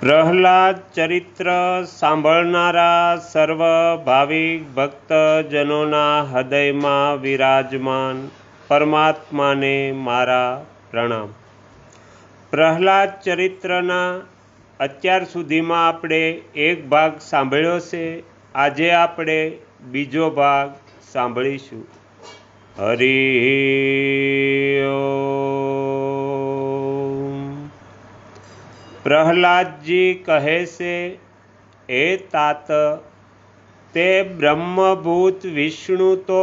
પ્રહલાદ ચરિત્ર સાંભળનારા સર્વ ભાવિક ભક્તજનોના હૃદયમાં વિરાજમાન પરમાત્માને મારા પ્રણામ. પ્રહલાદ ચરિત્રના અત્યાર સુધીમાં આપણે એક ભાગ સાંભળ્યો છે. આજે આપણે બીજો ભાગ સાંભળીશું. હરિ પ્રહલાદજી કહે છે એ તાત, તે બ્રહ્મભૂત વિષ્ણુ તો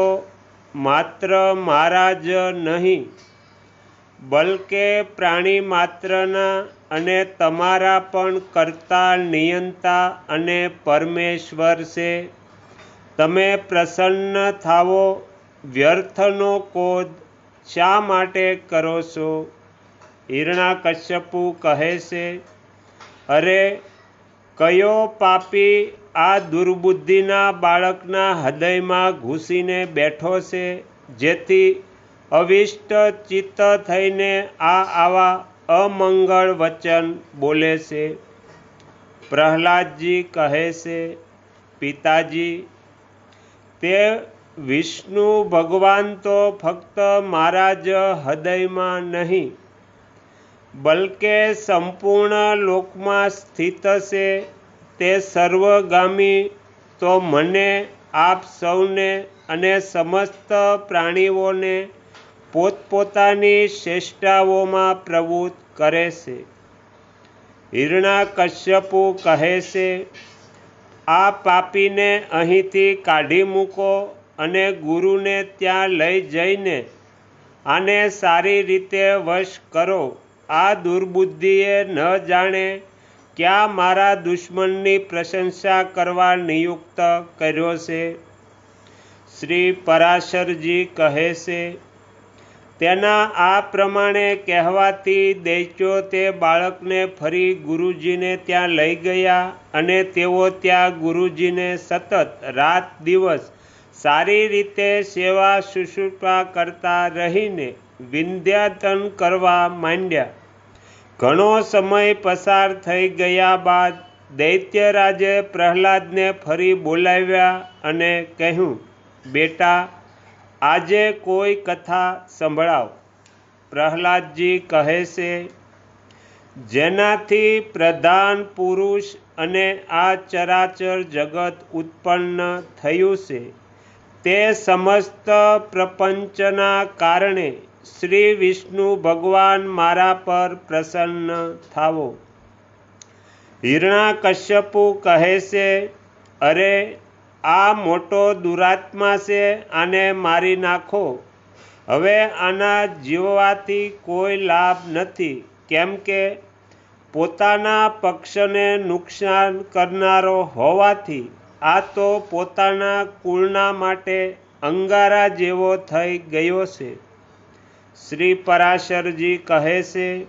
માત્ર મારા જ નહીં, બલકે પ્રાણી માત્રના અને તમારા પણ કરતા નિયંતા અને પરમેશ્વર છે. તમે પ્રસન્ન થાવો વ્યર્થનો કોદ શા માટે કરો છો? હિરણાકશ્યપુ કહે છે અરે, કયો પાપી આ દુર્બુદ્ધિના બાળકના હૃદયમાં ઘૂસીને બેઠો છે, જેથી અવિષ્ટ ચિત્ત થઈને આ આવા અમંગળ વચન બોલે છે? પ્રહલાદજી કહે છે, પિતાજી, તે વિષ્ણુ ભગવાન તો ફક્ત મારા જ હૃદયમાં નહીં બલકે સંપૂર્ણ લોકમાં સ્થિત છે તે સર્વગામી. તો મને, આપ સૌને અને સમસ્ત પ્રાણીઓને પોતપોતાની શ્રેષ્ઠાઓમાં પ્રવૃત્ત કરે છે. હિરણાકશ્યપુ કહે છે, આ પાપીને અહીંથી કાઢી મૂકો અને ગુરુને ત્યાં લઈ જઈને આને સારી રીતે વશ કરો. આ દુર્બુદ્ધિએ ન જાણે ક્યાં મારા દુશ્મનની પ્રશંસા કરવા નિયુક્ત કર્યો છે. શ્રી પરાશરજી કહે છે, તેના આ પ્રમાણે કહેવાથી દૈત્યો તે બાળકને ફરી ગુરુજીને ત્યાં લઈ ગયા અને તેઓ ત્યાં ગુરુજીને સતત રાત દિવસ સારી રીતે સેવા શુશ્રુષા કરતા રહીને વિંધ્યાતન કરવા માંડ્યા. ઘણો સમય પસાર થઈ ગયા બાદ દૈત્યરાજે પ્રહલાદને ફરી બોલાવ્યા અને કહ્યું, બેટા, આજે કોઈ કથા સંભળાવ. પ્રહલાદજી કહે છે, જેનાથી પ્રધાન પુરુષ અને આ ચરાચર જગત ઉત્પન્ન થયું છે. તે સમસ્ત પ્રપંચના કારણે શ્રી વિષ્ણુ ભગવાન મારા પર પ્રસન્ન થાવો. હિરણાકશ્યપુ કહે છે, અરે, આ મોટો દુરાત્મા છે, આને મારી નાખો. હવે આના જીવવાથી કોઈ લાભ નથી, કેમ કે પોતાના પક્ષને નુકસાન કરનારો હોવાથી આ તો પોતાના કુળના માટે અંગારા જેવો થઈ ગયો છે. શ્રી પરાશરજી કહે છે,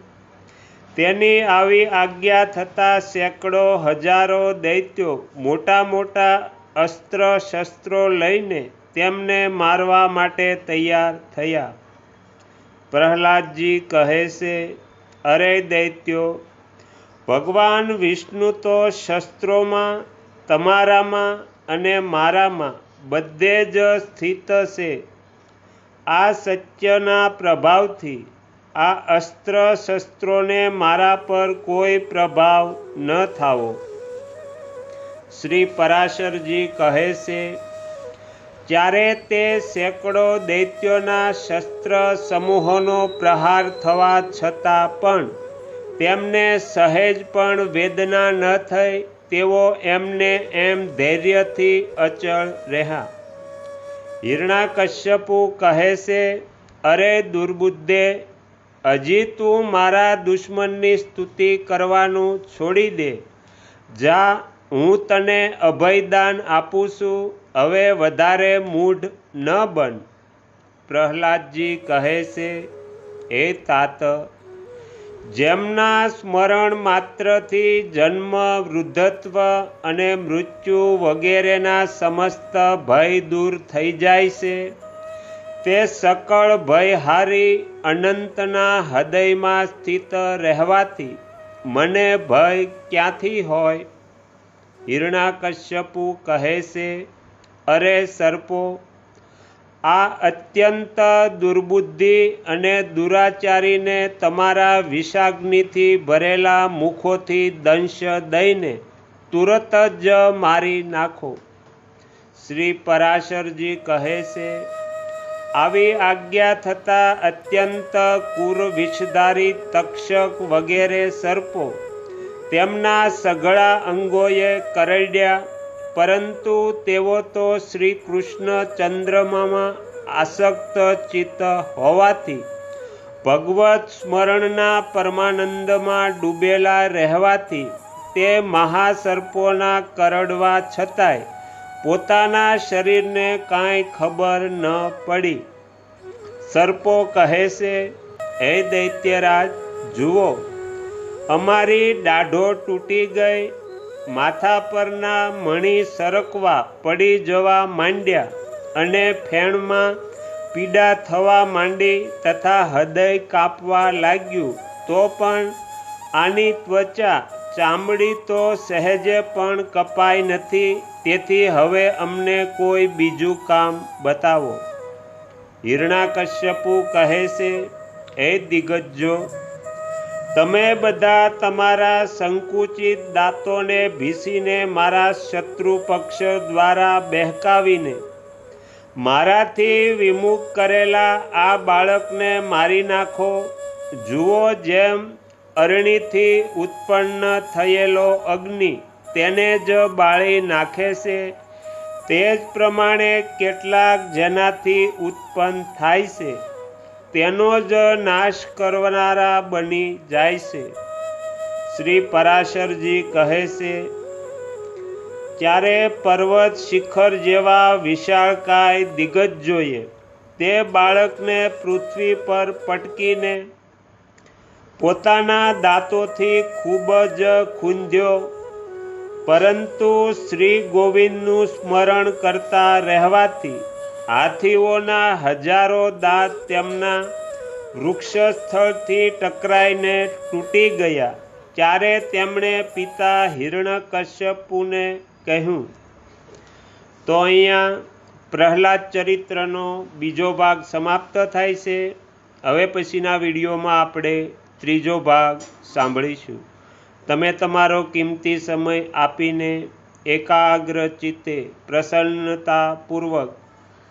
તેની આવી આજ્ઞા થતાં સેંકડો હજારો દૈત્યો મોટા મોટા અસ્ત્ર શસ્ત્રો લઈને તેમને મારવા માટે તૈયાર થયા. પ્રહલાદજી કહે છે, અરે દૈત્યો, ભગવાન વિષ્ણુ તો શસ્ત્રોમાં, તમારામાં અને મારામાં બધે જ સ્થિત છે. આ સત્યના પ્રભાવથી આ અસ્ત્ર શસ્ત્રોને મારા પર કોઈ પ્રભાવ ન થાવો. શ્રી પરાશરજી કહે છે, જ્યારે તે સેંકડો દૈત્યોના શસ્ત્ર સમૂહોનો પ્રહાર થવા છતાં પણ તેમને સહેજ પણ વેદના ન થઈ, તેઓ એમને એમ ધૈર્યથી અચળ રહ્યા. હિરણાકશ્યપુ કહે છે, અરે દુર્બુદ્ધે, હજી તું મારા દુશ્મનની સ્તુતિ કરવાનું છોડી દે. જા, હું તને અભયદાન આપું છું, હવે વધારે મૂઢ ન બન. પ્રહલાદજી કહે છે, હે તાત જેમના સ્મરણ માત્રથી જન્મ, વૃદ્ધત્વ અને મૃત્યુ વગેરેના સમસ્ત ભય દૂર થઈ જાય છે. તે સકળ ભય હારી અનંતના હૃદયમાં સ્થિત રહેવાથી મને ભય ક્યાંથી હોય? હિરણાકશ્યપુ કહે છે, અરે સર્પો આ અત્યંત દુર્બુદ્ધિ અને દુરાચારીને તમારા વિષાગ્નિથી ભરેલા મુખોથી દંશ દઈને તુરત જ મારી નાખો. શ્રી પરાશરજી કહે છે, આવી આજ્ઞા થતાં અત્યંત કુર વિષધારી તક્ષક વગેરે સર્પો તેમના સઘળા અંગોએ કરડ્યા. પરંતુ તેઓ તો શ્રી કૃષ્ણ ચંદ્રમામાં આસક્ત ચિત્ત હોવાથી ભગવત સ્મરણના પરમાનંદમાં ડૂબેલા રહેવાથી તે મહાસર્પોના કરડવા છતાંય પોતાના શરીરને કાંઈ ખબર ન પડી. સર્પો કહે છે, હે દૈત્યરાજ, જુઓ, અમારી દાઢો તૂટી ગઈ માથા પરના મણી સરકવા પડી જવા માંડ્યા અને ફેણમાં પીડા થવા માંડી તથા હૃદય કાપવા લાગ્યું. તો પણ આની ત્વચા ચામડી તો સહેજે પણ કપાઈ નથી. તેથી હવે અમને કોઈ બીજું કામ બતાવો. હિરણાકશ્યપુ કહે છે હે દિગ્ગજો તમે બધા તમારા સંકુચિત દાંતોને ભીસીને મારા શત્રુ પક્ષ દ્વારા બહેકાવીને મારાથી વિમુખ કરેલા આ બાળકને મારી નાખો. જુઓ જેમ અરણીથી ઉત્પન્ન થયેલો અગ્નિ તેને જ બાળી નાખે છે. તે જ પ્રમાણે કેટલાક જેનાથી ઉત્પન્ન થાય છે. તેનો જ નાશ કરનારા બની જાય છે. શ્રી પરાશરજી કહે છે ત્યારે પર્વત શિખર જેવા વિશાળકાય દિગ્ગજોએ તે બાળકને પૃથ્વી પર પટકીને પોતાના દાંતોથી ખૂબ જ ખૂંધ્યો પરંતુ શ્રી ગોવિંદનું સ્મરણ કરતા રહેવાથી હાથીઓના હજારો દાંત તેમના વૃક્ષ સ્થળથી ટકરાઈને તૂટી ગયા. ત્યારે તેમણે પિતા હિરણ્યકશ્યપુને કહ્યું, તો અહીંયા પ્રહલાદ ચરિત્રનો બીજો ભાગ સમાપ્ત થાય છે. હવે પછીના વિડીયોમાં આપણે ત્રીજો ભાગ સાંભળીશું. તમે તમારો કિંમતી સમય આપીને એકાગ્ર ચિત્તે પ્રસન્નતાપૂર્વક